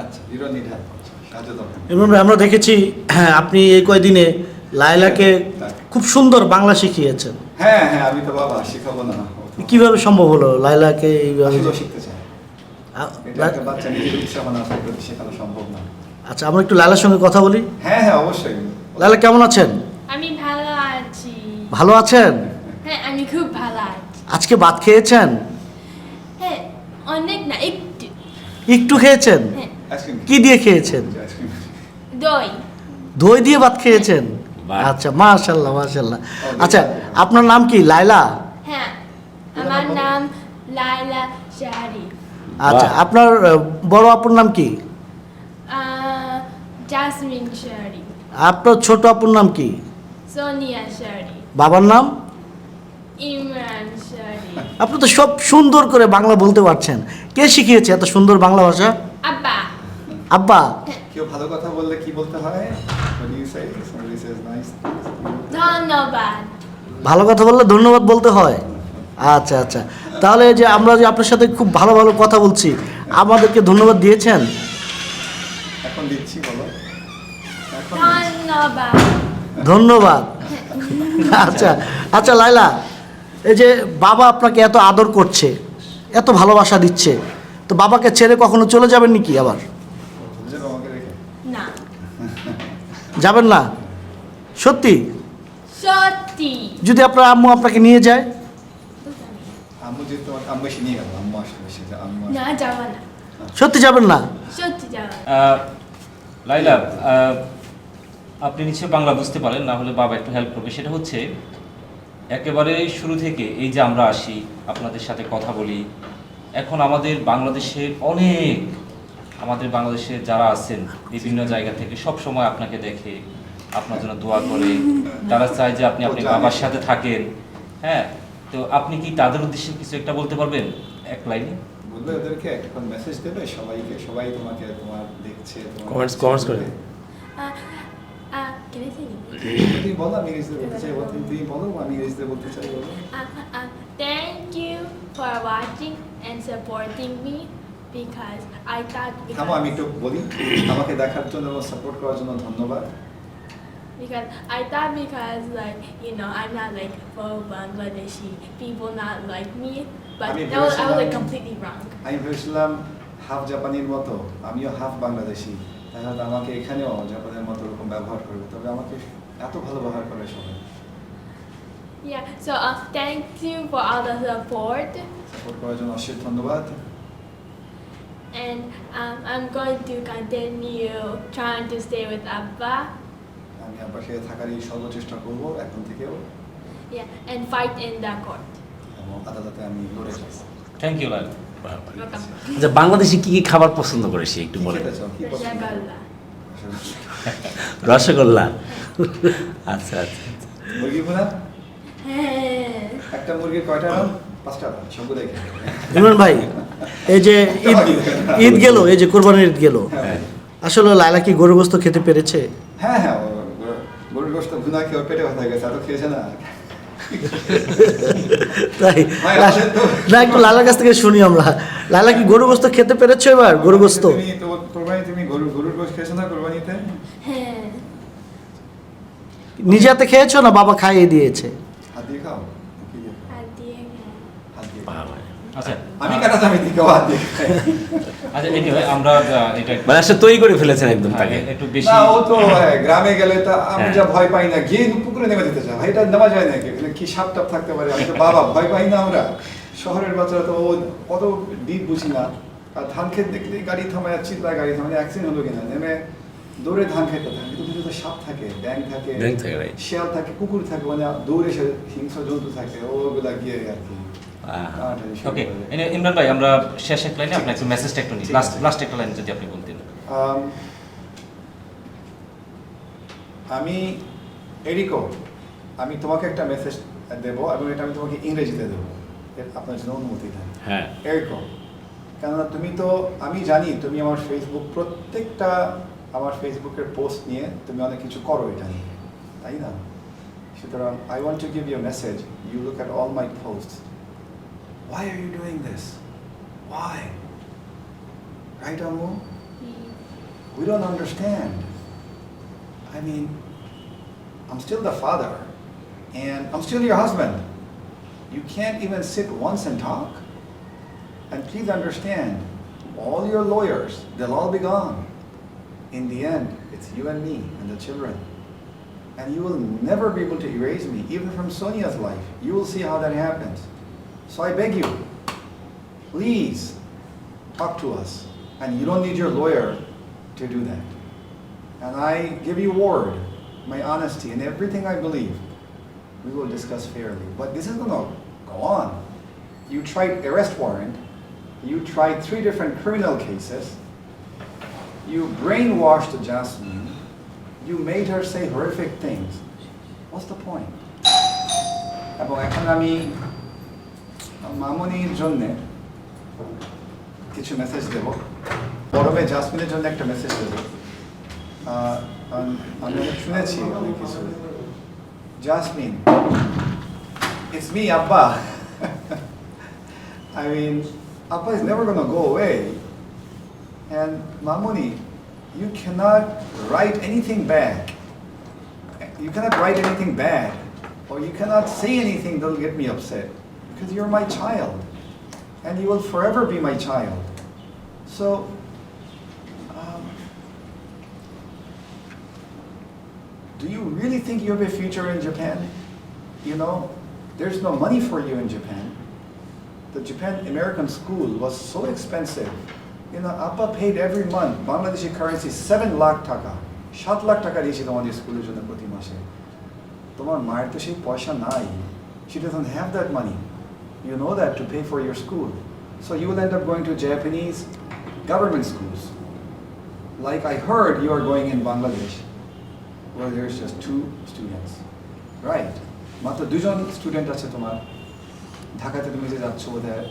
আচ্ছা ইমরান ভাই আমরা দেখেছি হ্যাঁ আপনি এই কয়দিনে লায়লাকে খুব সুন্দর বাংলা শিখিয়েছেন। হ্যাঁ হ্যাঁ আমি তো বাবা শেখাবো না। কীভাবে সম্ভব হলো লায়লাকে এইভাবে? শিখতে চাই সম্ভব না। আচ্ছা আমরা একটু লায়লার সঙ্গে কথা বলি। হ্যাঁ হ্যাঁ অবশ্যই। লায়লা কেমন আছেন? আমি ভালো আছি। ভালো আছেন? হ্যাঁ আমি খুব ভালো আছি। আজকে ভাত খেয়েছেন? হ্যাঁ অনেক না একটু। একটু খেয়েছেন? হ্যাঁ কি দিয়ে খেয়েছেন? দই। দই দিয়ে ভাত খেয়েছেন। আচ্ছা মাশাল্লাহ মাশাল্লাহ আচ্ছা আপনার নাম কি? লায়লা? হ্যাঁ আমার নাম লাইলা শাহরি। আচ্ছা আপনার বড় আপুর নাম কি? জাসমিন শাহরি। আপনার ছোট আপুর নাম কি? সোনিয়া শাহরি। বাবার নাম? ইমরান শাহরি। আপনি তো সব সুন্দর করে বাংলা বলতে পারছেন। কে শিখিয়েছে এত সুন্দর বাংলা ভাষা? আব্বা। কেউ ভালো কথা বললে কি বলতে হয়. ধন্যবাদ। ভালো কথা বললে ধন্যবাদ বলতে হয়। আচ্ছা আচ্ছা। তাহলে যে আমরা যে আপনার সাথে খুব ভালো ভালো কথা বলছি আমাদেরকে ধন্যবাদ দিয়েছেন? এখন দিচ্ছি বলো। ধন্যবাদ। ধন্যবাদ। আচ্ছা আচ্ছা লাইলা এই যে বাবা আপনাকে এত আদর করছে এত ভালোবাসা দিচ্ছে তো বাবাকে ছেড়ে কখনো চলে যাবেন নাকি আবার যেন আমাকে রেখে না যাবেন না। সত্যি? সত্যি। যদি আপনার আম্মু আপনাকে নিয়ে যায়? আম্মু যে তোমার আম্মু এসে নিয়ে গেল আম্মু আসলে এসে যে আম্মু না যাব না। সত্যি যাবেন না? সত্যি যাব লাইলা আপনি নিশ্চয়ই বাংলা বুঝতে পারেন না হলে বাবা একটু হেল্প করবে। সেটা হচ্ছে একেবারে শুরু থেকে এই যে আমরা আসি আপনাদের সাথে কথা বলি এখন আমাদের বাংলাদেশের অনেক আমাদের বাংলাদেশে যারা আছেন বিভিন্ন জায়গা থেকে সব সময় আপনাকে দেখে আপনার জন্য দোয়া করে। তারা চায় যে আপনি আপনি বাবার সাথে থাকেন। হ্যাঁ তো আপনি কি তাদের উদ্দেশ্যে কিছু একটা বলতে পারবেন? এক লাইনে। ওদেরকে এখন মেসেজ দেবে সবাইকে। সবাই তোমাকে তোমার দেখছে করে। তুমি বলো আমি ইংরেজিতে বলতে চাই তুমি বলো আমি ইংরেজিতে বলতে চাই বলো। thank you for watching and supporting me. Because I thought থামো আমি একটু because, বলি আমাকে দেখার জন্য এবং সাপোর্ট করার জন্য ধন্যবাদ because I thought because like you know I'm not like full Bangladeshi people not like me but আমি that was, I was like ভেবেছিলাম- completely wrong. আমি ভেবেছিলাম হাফ জাপানির মতো আমিও হাফ বাংলাদেশি তাহলে আমাকে এখানেও জাপানের মতো ওরকম ব্যবহার করবে তবে আমাকে এত ভালো ব্যবহার করে সবাই Yeah, so uh, thank you for all the support support করার জন্য অশেষ ধন্যবাদ and um, I'm going to continue trying to stay with Abba. আমি আপনার সাথে থাকারই সর্বচেষ্টা করব এখন থেকেও yeah, and fight in the court. এবং আদালতে আমি লড়ে যাব। থ্যাংক ইউ লাইলা আচ্ছা বাংলাদেশে কি কি খাবার পছন্দ করে সে একটু বলে. রসগোল্লা। আচ্ছা আচ্ছা মুরগি ভুনা? হ্যাঁ। একটা মুরগির কয়টা পাঁচটা নাম ইমরান ভাই এই যে ঈদ ঈদ গেল এই যে কোরবানির ঈদ গেল। হ্যাঁ। আসলে লায়লা কি গরু গোস্ত খেতে পেরেছে? হ্যাঁ হ্যাঁ গরু- গোস্ত ভুনা খেয়ে ওর পেটে ব্যথা গেছে এত খেয়েছে না। তাই। না একটু লালার কাছ থেকে শুনি আমরা। লালা কি গরু গোস্ত খেতে পেরেছ এবার গরু গোস্ত? তুমি তুমি গরু গরুর গোস্ত খেয়েছো না কোরবানিতে? হ্যাঁ। নিজে হাতে খেয়েছো না বাবা খাইয়ে দিয়েছে হাত দিয়ে খাও কি দিয়ে খাও? হাত দিয়ে খাই। হাত দিয়ে বাবা। আচ্ছা আমি দিকে আচ্ছা আমরা এটা মানে আসলে তৈরি করে ফেলেছেন একদম তাকে। একটু বেশি না ও তো হ্যাঁ, গ্রামে গেলে তা আমি হ্যাঁ। যা ভয় পাই না গিয়ে পুকুরে নেমে দিতে চাই ভাই এটা নেওয়া যায় নাকি? কি সাপ টাপ থাকতে পারে? আমি বাবা ভয় পাই না আমরা। শহরের বাচ্চারা তো অত ডিপ বুঝি না। আর ধান খেত দেখলেই গাড়ি থামায় চিল্লায় গাড়ি থামায় অ্যাক্সিডেন্ট হলো কিনা? নেমে দৌড়ে ধান খেতে থাকে। কিন্তু ভিতরে তো সাপ থাকে ব্যাং থাকে শিয়াল থাকে কুকুর থাকে মানে দৌড়ে হিংস্র জন্তু থাকে ওগুলা গিয়ে আর কি। ওকে ইমরান ভাই আমরা শেষ এক লাইনে আপনার একটু মেসেজটা একটু নিই। লাস্ট লাস্ট একটা লাইন যদি আপনি বলতেন। আমি এরিকো আমি তোমাকে একটা মেসেজ দেব এবং এটা আমি তোমাকে ইংরেজিতে দেবো। আপনার জন্য অনুমতি দেন। হ্যাঁ। এরিকো কেননা তুমি তো আমি জানি তুমি আমার ফেসবুক প্রত্যেকটা আমার ফেসবুকের পোস্ট নিয়ে তুমি অনেক কিছু করো এটা নিয়ে। তাই না? সুতরাং I want to give you message you look at all my post Why are you doing this? Why? Right, Amu? Hmm. We don't understand. I mean, I'm still the father, and I'm still your husband. You can't even sit once and talk. And please understand, all your lawyers, they'll all be gone. In the end, it's you and me and the children. And you will never be able to erase me, even from Sonia's life. You will see how that happens. So I beg you, please talk to us. And you don't need your lawyer to do that. And I give you word, my honesty, and everything I believe, we will discuss fairly. But this is going to go on. You tried arrest warrant. You tried three different criminal cases. You brainwashed Jasmine. You made her say horrific things. What's the point? About economy. মামনির জন্যে কিছু message দেব বড় মেয়ে জাসমিনের জন্য একটা message দেব আহ, কারণ আমি অনেক শুনেছি অনেক কিছু জাসমিন ইটস মি আব্বা I mean, Appa is never gonna go away. And Mamuni, you cannot write anything bad. You cannot write anything bad, or you cannot say anything that'll get me upset, because you're my child, and you will forever be my child. So, um, do you really think you have a future in Japan? You know, there's no money for you in Japan. The Japan American school was so expensive. You know, Appa paid every month Bangladeshi currency 7 lakh টাকা সাত লাখ টাকা দিয়েছি তোমাদের স্কুলের জন্য প্রতি মাসে তোমার মায়ের তো সেই পয়সা নাই she doesn't have that money you know that to pay for your school so you will end up going to Japanese government schools like I heard you are going in Bangladesh where there's just two students right মাত্র দুজন student আছে তোমার ঢাকাতে তুমি যে যাচ্ছ বোধহয়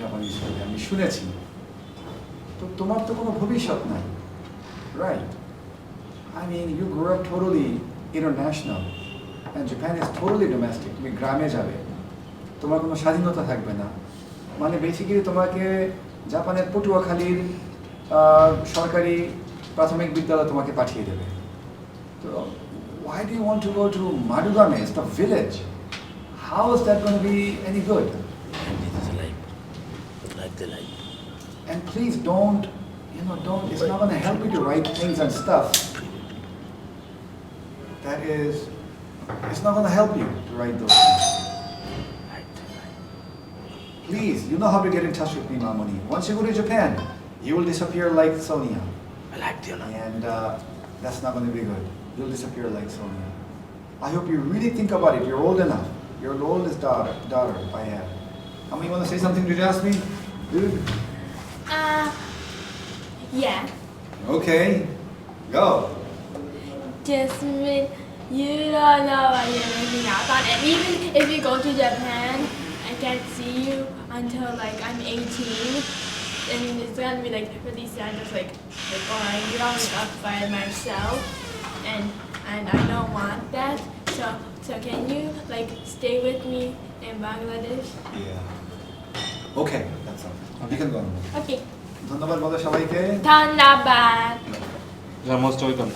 জাপানি স্কুলে আমি শুনেছি তো তোমার তো কোনো ভবিষ্যৎ নাই right I mean, you grew up totally international, and Japan is totally domestic. তুমি গ্রামে যাবে তোমার কোনো স্বাধীনতা থাকবে না মানে বেসিক্যালি তোমাকে জাপানের পটুয়াখালীর সরকারি প্রাথমিক বিদ্যালয় তোমাকে পাঠিয়ে দেবে তো why do you want to go to Madugame? It's the village. How is that going to be any good? And this is life. Life the life. And please don't, you know, don't, it's not gonna help you to write things and stuff. That is, it's not gonna help you to write those things. Life the life. Please, you know how to get in touch with me, Mamoni. Once you go to Japan, you will disappear like Sonia. I like the. And uh, that's not gonna be good. You'll disappear like Sonia. I hope you really think about it. You're old enough. You're the oldest daughter, daughter I have. How many want to say something to Jasmine? Dude? Uh, yeah. Okay, go. Jasmine, you don't know what you're missing out on. And even if you go to Japan, I can't see you until like I'm 18. I mean, it's gonna be like really sad, just like like going growing up by myself, and and I don't want that. So so can you like stay with me in Bangladesh? Yeah. Okay, that's all. You can go. Okay. ধন্যবাদ বলো সবাইকে Thanabat. Most welcome